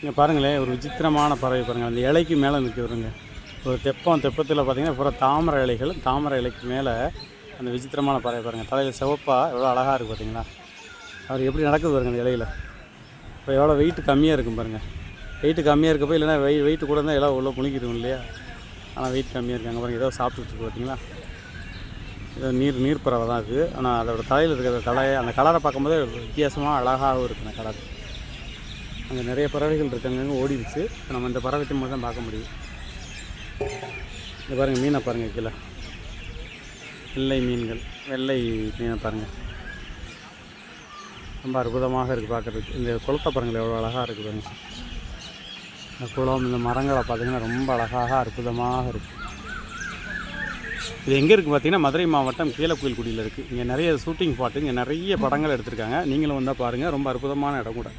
இங்கே பாருங்களேன் ஒரு விசித்திரமான பறவை பாருங்கள் அந்த இலைக்கு மேலே நிற்குதுங்க ஒரு தெப்பம் தெப்பத்தில் பார்த்தீங்கன்னா பூரா தாமரை இலைகள் தாமரை இலைக்கு மேலே அந்த விசித்திரமான பறவை பாருங்கள் தலையில் சிவப்பாக எவ்வளோ அழகாக இருக்குது பார்த்தீங்களா அவர் எப்படி நடக்குது பாருங்க அந்த இலையில். இப்போ எவ்வளோ வெயிட் கம்மியாக இருக்கும் பாருங்கள் வெயிட் கம்மியாக இருக்கப்போ இல்லைன்னா வெய் வெயிட் கூட இருந்தால் எல்லாம் உள்ள முழுங்கிடும் இல்லையா? ஆனால் வெயிட் கம்மியாக இருக்காங்க. பாருங்கள் ஏதோ சாப்பிட்டுட்டு இருக்கு பார்த்தீங்களா இது நீர் நீர் பறவை தான் இருக்குது ஆனால் அதோட தலையில் இருக்கிற தலையை அந்த கலரை பார்க்கும்போது வித்தியாசமாக அழகாகவும் இருக்குது அந்த கலர். அங்கே நிறைய பறவைகள் இருக்காங்க ஓடிடுச்சு. இப்போ நம்ம இந்த பறவைக்கு மட்டும் தான் பார்க்க முடியும். இங்கே பாருங்கள் மீனை பாருங்கள் கீழே. வெள்ளை மீன்கள் வெள்ளை மீனை பாருங்கள் ரொம்ப அற்புதமாக இருக்குது பார்க்குறதுக்கு. இந்த குளத்தை பாருங்கள் எவ்வளோ அழகாக இருக்குது பாருங்க. இந்த குளம் இந்த மரங்களை பார்த்தீங்கன்னா ரொம்ப அழகாக அற்புதமாக இருக்குது இது எங்கே இருக்குது பார்த்தீங்கன்னா மதுரை மாவட்டம் கீழக்குயில்குடியில் இருக்குது இங்கே நிறைய ஷூட்டிங் ஸ்பாட்டு இங்கே நிறைய படங்கள் எடுத்திருக்காங்க. நீங்களும் வந்தால் பாருங்கள் ரொம்ப அற்புதமான இடம் கூட.